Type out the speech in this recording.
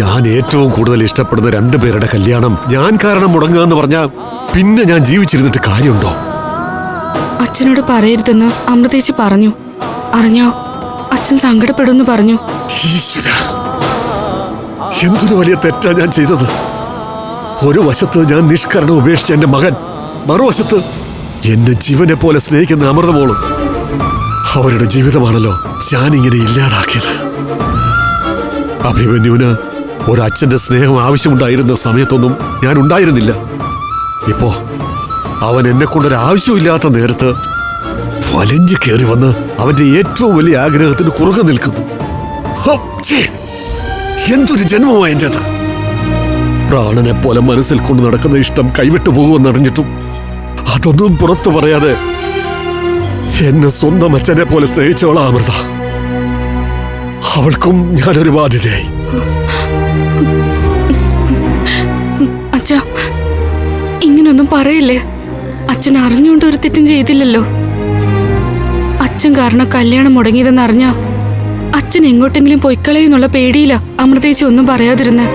ഞാൻ ഏറ്റവും കൂടുതൽ ഇഷ്ടപ്പെടുന്ന രണ്ടുപേരുടെ കല്യാണം ഞാൻ കാരണം മുടങ്ങുക എന്ന് പറഞ്ഞാൽ പിന്നെ ഞാൻ ജീവിച്ചിരുന്നിട്ട് കാര്യമുണ്ടോ? അച്ഛനോട് പറയരുതെന്ന് അമൃതേശ് പറഞ്ഞു. അറിഞ്ഞോ? അച്ഛൻ സങ്കടപ്പെടുമെന്ന് പറഞ്ഞു. എന്തൊരു വലിയ തെറ്റാ ഞാൻ ചെയ്തത്. ഒരു വശത്ത് ഞാൻ നിഷ്കരണം ഉപേക്ഷിച്ച എന്റെ മകൻ മറുവശത്ത് എന്റെ ജീവനെ പോലെ സ്നേഹിക്കുന്ന അമൃതമോളും. അവരുടെ ജീവിതമാണല്ലോ ഞാൻ ഇങ്ങനെ ഇല്ലാതാക്കിയത്. അഭിമന്യുവിന് ഒരച്ഛന്റെ സ്നേഹം ആവശ്യമുണ്ടായിരുന്ന സമയത്തൊന്നും ഞാൻ ഉണ്ടായിരുന്നില്ല. ഇപ്പോ അവൻ എന്നെ കൊണ്ടൊരു ആവശ്യമില്ലാത്ത നേരത്ത് വലിഞ്ഞു കയറി വന്ന് അവന്റെ ഏറ്റവും വലിയ ആഗ്രഹത്തിന് കുറുകെ നിൽക്കുന്നു! എന്തൊരു ജന്മമായ എന്റെത് പ്രാണനെ പോലെ മനസ്സിൽ കൊണ്ട് നടക്കുന്ന ഇഷ്ടം കൈവിട്ടു പോകുമെന്നറിഞ്ഞിട്ടും അതൊന്നും പുറത്തു പറയാതെ എന്നെ സ്വന്തം അച്ഛനെ പോലെ സ്നേഹിച്ചവളാ അമൃത. അവൾക്കും ഞാനൊരു ബാധ്യതയായി. ഇങ്ങനൊന്നും പറയില്ലേ? അച്ഛൻ അറിഞ്ഞുകൊണ്ട് ഒരു തെറ്റും ചെയ്തില്ലല്ലോ. അച്ഛൻ കാരണം കല്യാണം മുടങ്ങിയതെന്ന് അച്ഛൻ എങ്ങോട്ടെങ്കിലും പൊയ്ക്കളയെന്നുള്ള പേടിയില്ല അമൃതേച്ചി ഒന്നും പറയാതിരുന്നേ.